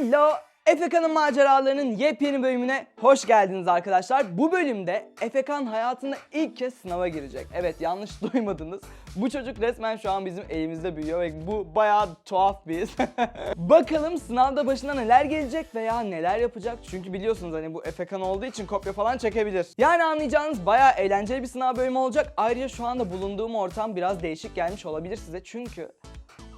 Hello! Efekan'ın maceralarının yepyeni bölümüne hoş geldiniz arkadaşlar. Bu bölümde Efekan hayatında ilk kez sınava girecek. Evet yanlış duymadınız. Bu çocuk resmen şu an bizim elimizde büyüyor ve bu bayağı tuhaf bir. Bakalım sınavda başına neler gelecek veya neler yapacak. Çünkü biliyorsunuz hani bu Efekan olduğu için kopya falan çekebilir. Yani anlayacağınız bayağı eğlenceli bir sınav bölümü olacak. Ayrıca şu anda bulunduğum ortam biraz değişik gelmiş olabilir size. Çünkü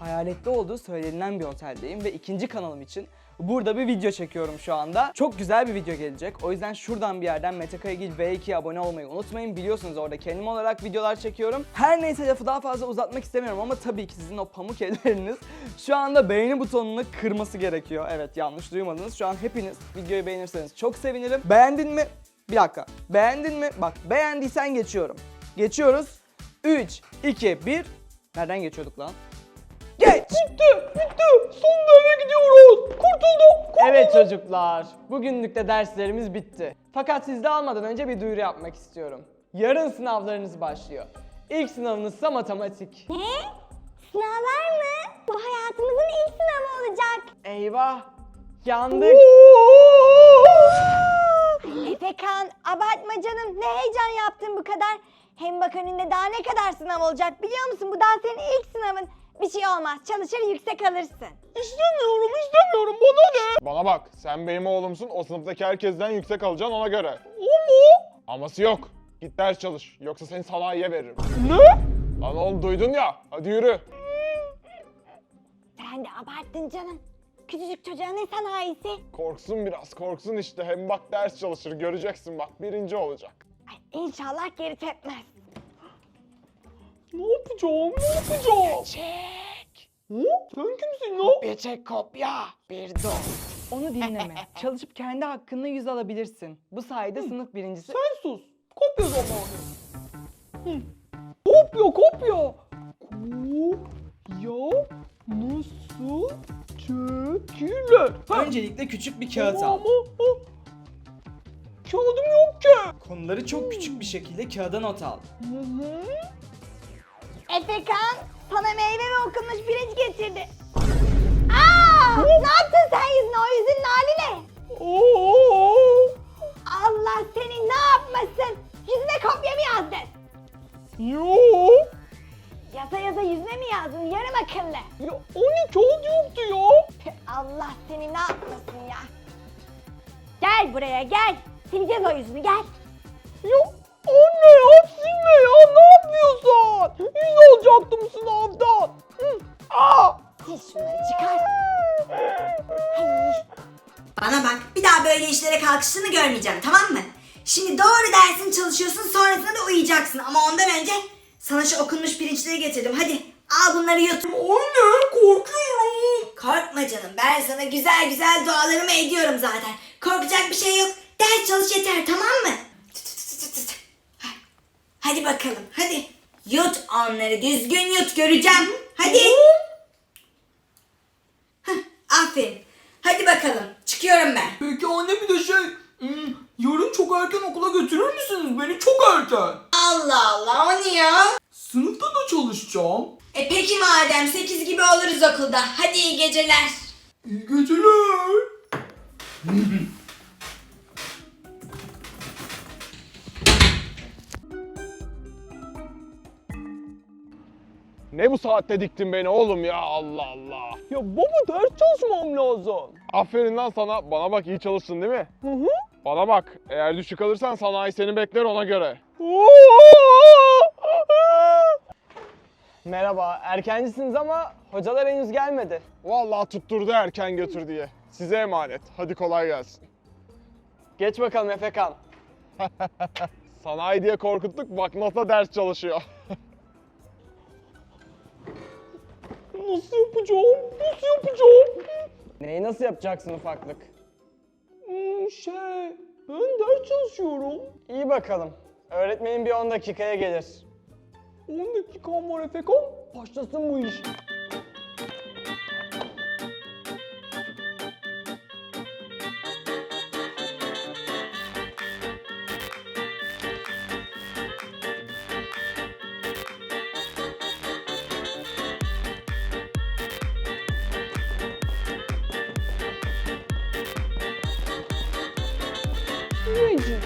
hayaletli olduğu söylenilen bir oteldeyim ve ikinci kanalım için burada bir video çekiyorum şu anda. Çok güzel bir video gelecek. O yüzden şuradan bir yerden Mete Kayagil V2'ye abone olmayı unutmayın. Biliyorsunuz orada kendim olarak videolar çekiyorum. Her neyse lafı daha fazla uzatmak istemiyorum ama tabii ki sizin o pamuk elleriniz şu anda beğeni butonunu kırması gerekiyor. Evet yanlış duymadınız. Şu an hepiniz videoyu beğenirseniz çok sevinirim. Beğendin mi? Bir dakika. Beğendin mi? Bak beğendiysen geçiyorum. Geçiyoruz. 3, 2, 1. Nereden geçiyorduk lan? Geç! Bitti! Bitti! Sonunda eve gidiyoruz! Kurtulduk! Evet çocuklar, bugünlük de derslerimiz bitti. Fakat sizde almadan önce bir duyuru yapmak istiyorum. Yarın sınavlarınız başlıyor. İlk sınavınızsa matematik. Ne? Sınavlar mı? Bu hayatımızın ilk sınavı olacak. Eyvah! Yandık! Efekan abartma canım. Ne heyecan yaptın bu kadar. Hem bak önünde daha ne kadar sınav olacak biliyor musun? Bu daha senin ilk sınavın. Bir şey olmaz. Çalışır yüksek alırsın. İstemiyorum, istemiyorum. Bana ne? Bana bak, sen benim oğlumsun, o sınıftaki herkesten yüksek alacaksın ona göre. O mu? Aması yok. Git ders çalış, yoksa seni sanayiye veririm. Ne? Lan oğlum duydun ya, hadi yürü. Sen de abarttın canım. Küçücük çocuğa ne sanayisi? Korksun biraz, korksun işte. Hem bak ders çalışır, göreceksin bak, birinci olacak. Ay, inşallah geri tepmez. Ne yapacağım? Ne yapacağım? Çek! Hı? Sen kimsin lan? Bir çek kopya, bir do. Onu dinleme. Çalışıp kendi hakkında yüz alabilirsin. Bu sayede sınıf birincisi... Sen sus. Kopya zamanı. Hı. Kopya, kopya. Kopya nasıl çekilir? Ha, Öncelikle küçük bir kağıt ama- al. ama- Kağıdım yok ki. Konuları çok küçük bir şekilde kağıda not al. Hı hı. Efekan sana meyve ve okunmuş pirinç getirdi. Aa! ne yaptın sen yüzüne? O yüzünün hali ne? Allah seni ne yapmasın? Yüzüne kopya mı yazdın? Yok. Yaza yaza yüzüne mi yazdın? Yarım akıllı. Ya o ne kağıt yoktu ya. Allah seni ne yapmasın ya? Gel buraya gel. Sileceğiz o yüzünü gel. Ya anne ya silme ya ne yapıyorsun? Yüz alacaktım sınavdan. Hı. Aa. Sil şunları çıkar. Bana bak bir daha böyle işlere kalkıştığını görmeyeceğim tamam mı? Şimdi doğru dersini çalışıyorsun sonrasında da uyuyacaksın ama ondan önce sana şu okunmuş pirinçleri getirdim hadi al bunları yut. Anne korkuyorum. Korkma canım ben sana güzel güzel dualarımı ediyorum zaten. Korkacak bir şey yok ders çalış yeter tamam mı? Tut, tut, tut, tut, tut. Hadi bakalım hadi yut onları düzgün yut göreceğim hadi. Hah, aferin hadi bakalım çıkıyorum ben. Peki anne bir de şey, hmm, yarın çok erken okula götürür müsünüz beni çok erken? Allah Allah o ne ya? Sınıfta da çalışacağım. E peki madem 8 gibi oluruz okulda. Hadi iyi geceler. İyi geceler. Ne bu saatte diktin beni oğlum ya, Allah Allah. Ya baba ders çalışmam lazım. Aferin lan sana, bana bak iyi çalışsın değil mi? Hı hı. Bana bak, eğer düşük alırsan sanayi seni bekler ona göre. Merhaba, erkencisiniz ama hocalar henüz gelmedi. Vallahi tutturdu erken götür diye. Size emanet, hadi kolay gelsin. Geç bakalım Efekan. Sanayi diye korkuttuk, bak nasıl ders çalışıyor. Nasıl yapacağım? Nasıl yapacağım? Neyi nasıl yapacaksın ufaklık? Hmm, şey, ben ders çalışıyorum. İyi bakalım. Öğretmenin bir 10 dakikaya gelir. 10 dakikam var Efekan. Başlasın bu iş. Magic.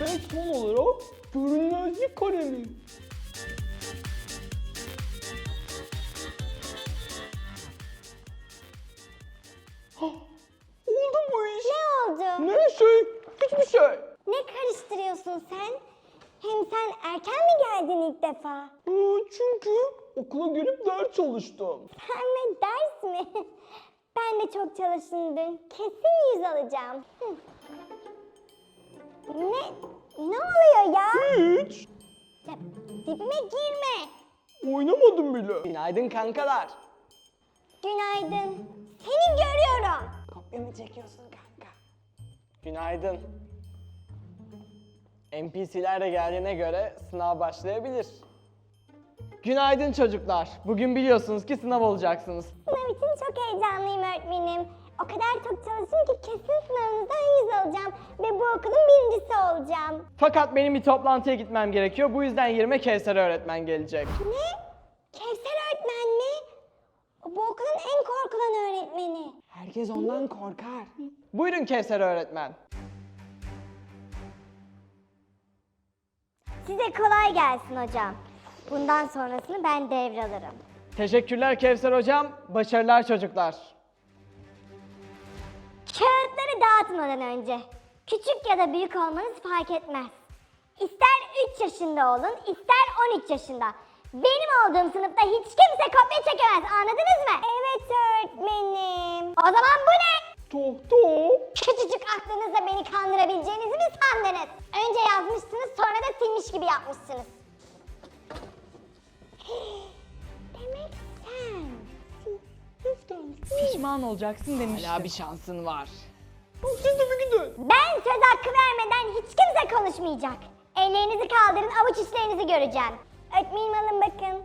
Ve son olarak görünmezlik kalemi. Oldu bu iş. Ne oldu? Ne şey? Hiçbir şey. Ne karıştırıyorsun sen? Hem sen erken mi geldin ilk defa? Aa, çünkü okula gelip ders çalıştım. Sen ve ders mi? Ben de çok çalıştım dün. Kesin yüz alacağım. Hı. Ne? Ne oluyor ya? Hiç. ya dibime girme. Oynamadım bile. Günaydın kankalar. Günaydın. Seni görüyorum. Kopya mı çekiyorsun kanka? Günaydın. NPC'ler de geldiğine göre sınav başlayabilir. Günaydın çocuklar. Bugün biliyorsunuz ki sınav olacaksınız. Sınav için çok heyecanlıyım öğretmenim. O kadar çok çalıştım ki kesin sınavınızdan yüz alacağım. Ve bu okulun birincisi olacağım. Fakat benim bir toplantıya gitmem gerekiyor. Bu yüzden yerime Kevser öğretmen gelecek. Ne? Kevser öğretmen mi? O bu okulun en korkulan öğretmeni. Herkes ondan korkar. Buyurun Kevser öğretmen. Size kolay gelsin hocam. Bundan sonrasını ben devralırım. Teşekkürler Kevser hocam. Başarılar çocuklar. Kağıtları dağıtmadan önce küçük ya da büyük olmanız fark etmez. İster 3 yaşında olun, ister 13 yaşında. Benim olduğum sınıfta hiç kimse kopya çekemez, anladınız mı? Evet öğretmenim. O zaman bu ne? Tohto. Küçücük aklınızla beni kandırabileceğinizi mi sandınız? Önce yazmışsınız, sonra da silmiş gibi yapmışsınız. Demek sen... Pişman olacaksın demiştim. Hala bir şansın var. Ben söz hakkı vermeden hiç kimse konuşmayacak. Ellerinizi kaldırın, avuç içlerinizi göreceğim. Öğretmenim alın bakın.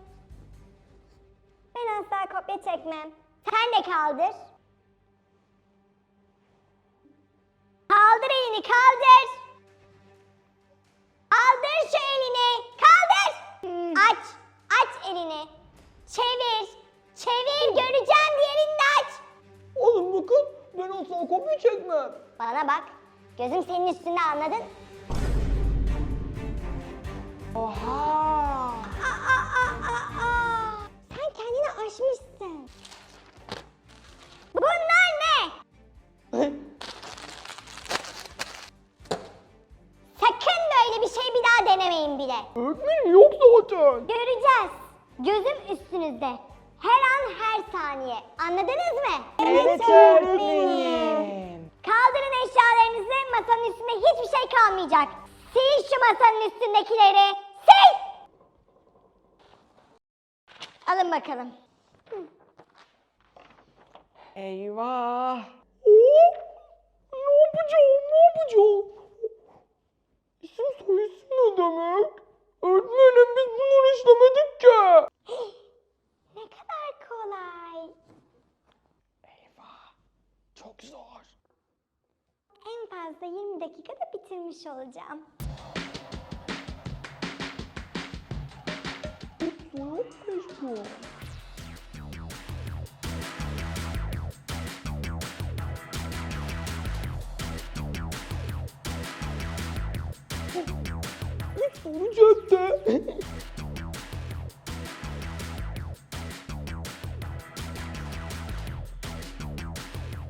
Ben asla kopya çekmem. Sen de kaldır. Elini, kaldır. Kaldır şu elini, kaldır. Aç, aç elini. Çevir, çevir, göreceğim diğerini de aç. Oğlum bakın ben asla kopya çekmem. Bana bak. Gözüm senin üstünde anladın? Oha. Aa, aa, aa, aa. Sen kendini aşmışsın. Denemeyin bile. Öğretmenim yok zaten. Göreceğiz. Gözüm üstünüzde. Her an her saniye. Anladınız mı? Evet öğretmenim. Kaldırın eşyalarınızı. Masanın üstünde hiçbir şey kalmayacak. Sil şu masanın üstündekileri. Sil! Alın bakalım. Eyvah. Oo, ne yapacağım ne yapacağım? İsim soyisim ne demek? Öğretmenim biz bunları işlemedik ki. Ne kadar kolay. Eyvah. Çok zor. En fazla 20 dakikada bitirmiş olacağım. Soru cepte.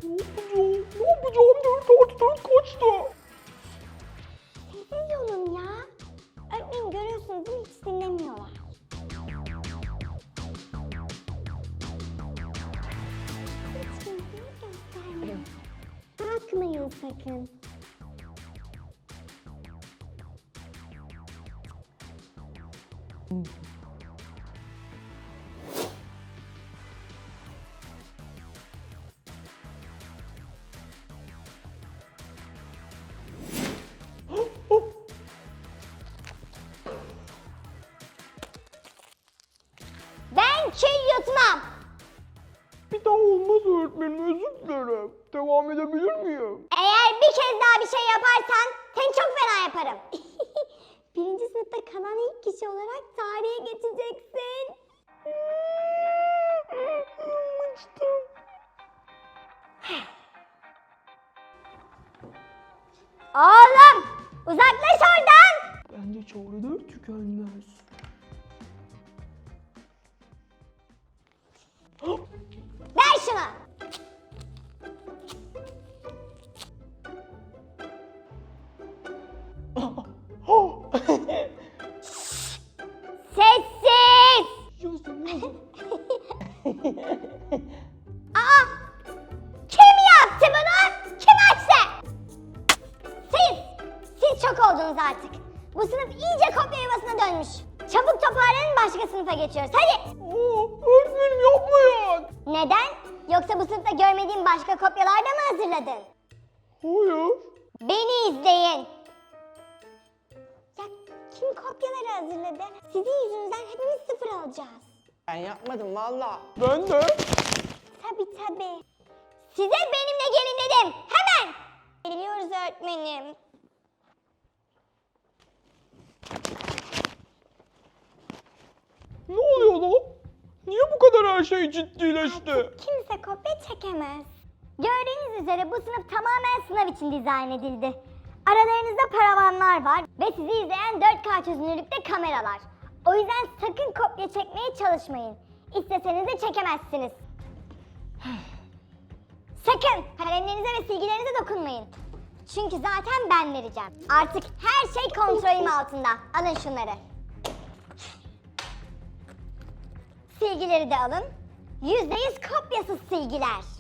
ne yapacağım? Ne yapacağım? Dört artı dört kaçtı? Sessiz olun ya. Öğretmenim görüyorsunuz değil mi? Hiç dinlemiyorlar. Hiç kimseye göstermeyin. Bakmayın sakın. Bir daha olmaz öğretmenim özür dilerim. Devam edebilir miyim? Eğer bir kez daha bir şey yaparsan seni çok fena yaparım. Birinci sınıfta kalan ilk kişi olarak tarihe geçeceksin. Oğlum uzaklaş oradan. Bence çağrılar tükenmez. Ver şunu. Beni izleyin. Ya kim kopyaları hazırladı? Sizin yüzünüzden hepimiz sıfır alacağız. Ben yapmadım valla. Ben de. Tabi tabi. Size benimle gelin dedim. Hemen. Geliyoruz öğretmenim. Ne oluyor lan? Niye bu kadar her şey ciddileşti? Kimse kopya çekemez. Gördüğünüz üzere bu sınıf tamamen sınav için dizayn edildi. Aralarınızda paravanlar var ve sizi izleyen 4K çözünürlükte kameralar. O yüzden sakın kopya çekmeye çalışmayın. İsteseniz de çekemezsiniz. Sakın kalemlerinize ve silgilerinize dokunmayın. Çünkü zaten ben vereceğim. Artık her şey kontrolüm altında. Alın şunları. Silgileri de alın. Yüzde yüz kopyasız silgiler.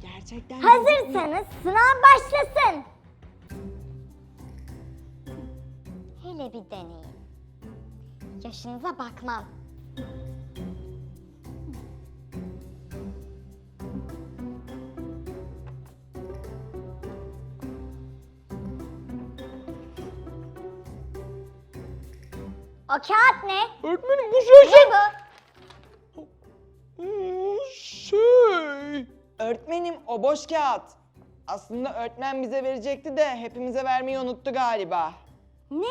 Gerçekten Hazırsanız sınav başlasın. Hele bir deneyin. Yaşınıza bakmam. O kağıt ne? Öğretmenim bu şey Ne bu? Öğretmenim o boş kağıt. Aslında öğretmen bize verecekti de hepimize vermeyi unuttu galiba. Ne?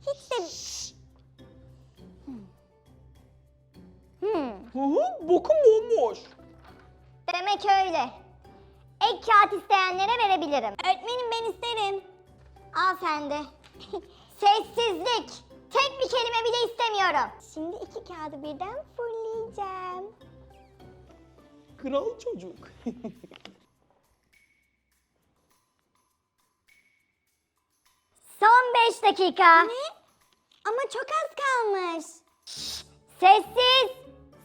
Hiç de... Hmm. Hı hı, bakın bomboş. Demek öyle. Ek kağıt isteyenlere verebilirim. Öğretmenim ben isterim. Al sen de. Sessizlik. Tek bir kelime bile istemiyorum. Şimdi iki kağıdı birden fulleyeceğim. Kral çocuk. Son beş dakika. Ne? Ama çok az kalmış. Sessiz.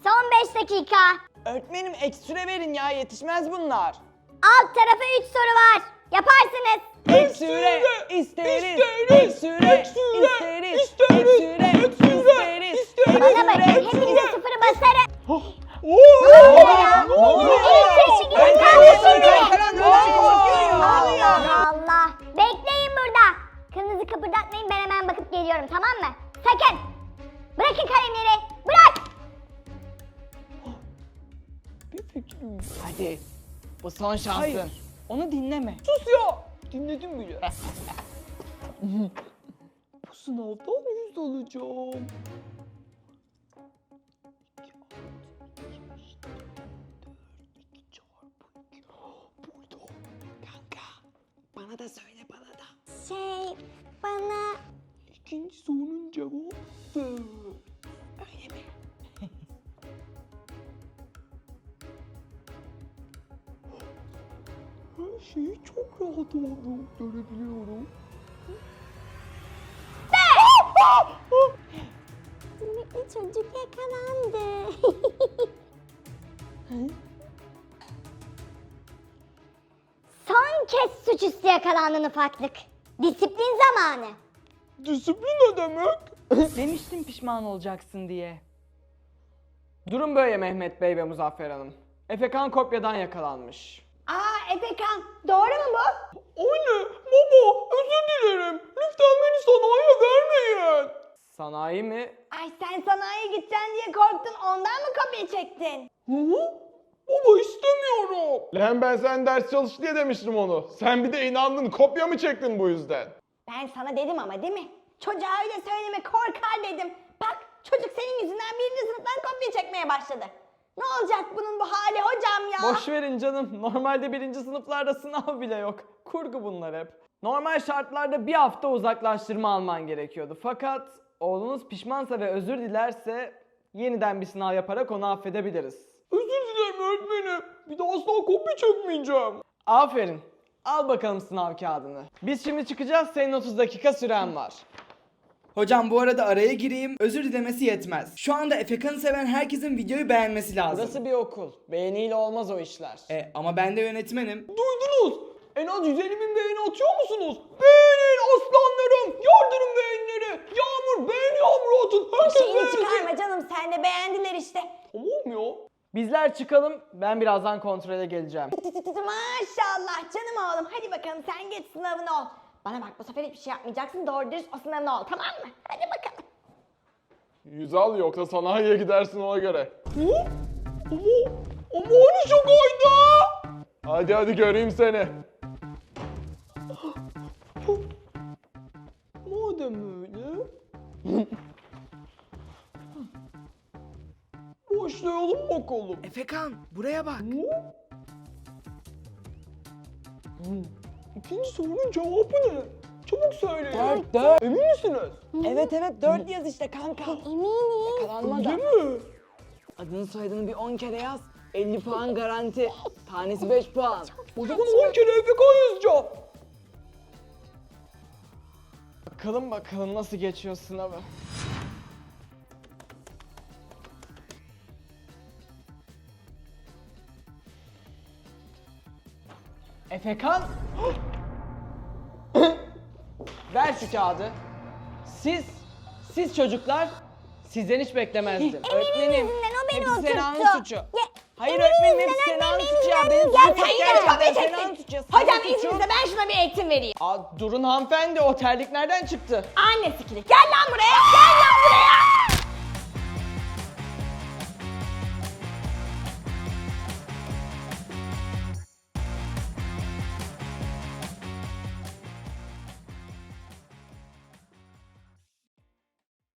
Son beş dakika. Öğretmenim ek süre verin ya yetişmez bunlar. Alt tarafa üç soru var. Yaparsınız. Ek süre isteriz. Ek süre isteriz. Ek süre isteriz. Bana bakın hepinize sıfırı basarım. Ne oluyor? Ben. Allah Allah. Bekleyin burada. Kılınızı kıpırdatmayın ben hemen bakıp geliyorum tamam mı? Sakın. Bırakın kalemleri. Bırak. Bir fikrim Hadi. Bu son şansın. Hayır. Onu dinleme. Sus ya. Dinledim bile. Bu sınavdan yüz alacağım. Bana da söyle bana da. Şey bana İkinci sorunun cevabı. Öyle mi? Her şeyi çok rahat oldum. Görebiliyorum. ümitli çocuk yakalandı. suçüstü yakalandın ufaklık. Disiplin zamanı. Disiplin ne demek? Demiştim pişman olacaksın diye. Durum böyle Mehmet Bey ve Muzaffer Hanım. Efekan kopyadan yakalanmış. Aa Efekan doğru mu bu? Anne, baba özür dilerim. Lütfen beni sanayiye vermeyin. Sanayi mi? Ay sen sanayiye gideceksin diye korktun ondan mı kopya çektin? Hı? Baba istemiyorum. Lan ben sen ders çalış diye demiştim onu. Sen bir de inandın kopya mı çektin bu yüzden? Ben sana dedim ama değil mi? Çocuğa öyle söyleme korkar dedim. Bak çocuk senin yüzünden birinci sınıftan kopya çekmeye başladı. Ne olacak bunun bu hali hocam ya? Boş verin canım. Normalde birinci sınıflarda sınav bile yok. Kurgu bunlar hep. Normal şartlarda bir hafta uzaklaştırma alman gerekiyordu. Fakat oğlunuz pişmansa ve özür dilerse yeniden bir sınav yaparak onu affedebiliriz. Öğretmenim. Bir daha asla kopya çekmeyeceğim. Aferin. Al bakalım sınav kağıdını. Biz şimdi çıkacağız. Senin 30 dakika süren var. Hocam bu arada araya gireyim. Özür dilemesi yetmez. Şu anda Efekan'ı seven herkesin videoyu beğenmesi lazım. Burası bir okul. Beğeniyle olmaz o işler. E, ama ben de yönetmenim. Duydunuz. En az 150 bin beğeni atıyor musunuz? Beğenin aslanlarım. Yardırın beğenileri. Yağmur beğeni yağmuru atın. Herkes Şeyini beğensin. çıkarma canım sen de beğendiler işte. Tamam ya. Bizler çıkalım. Ben birazdan kontrole geleceğim. Maşallah canım oğlum hadi bakalım sen geç sınavını ol. Bana bak bu sefer hiçbir şey yapmayacaksın doğru dürüst o sınavını ol tamam mı? Hadi bakalım. Yüz al yoksa sanayiye gidersin ona göre. Hı? Ama, ama hani şakaydı. Hadi hadi göreyim seni. Madem öyle. Başlayalım bakalım. Efekan buraya bak. İkinci sorunun cevabı ne? Çabuk söyleyin. Dört, dört. Emin misiniz? Evet evet 4 yaz işte kanka. Eminim. Yakalanma Değil da. mi? Adını soyadını bir 10 kere yaz. 50 puan garanti. Tanesi 5 puan. O zaman 10 kere FK yazacağım. Bakalım bakalım nasıl geçiyor sınavı. Efekan. Ver şu kağıdı. Siz, siz çocuklar, sizden hiç beklemezdim. Öğretmenim, yüzünden o beni hepsi Sena'nın oturttu. suçu. Ya, Hayır Emin'in öğretmenim, hepsi yüzünden Sena'nın öğretmenim suçu ya. benim geldi. suçum yok kopya gerçekten. Sena'nın suçu. Sena'nın Hocam suçu. izninizle ben şuna bir eğitim vereyim. Aa, durun hanımefendi, o terlik nereden çıktı? Anne sikili gel lan buraya gel lan buraya.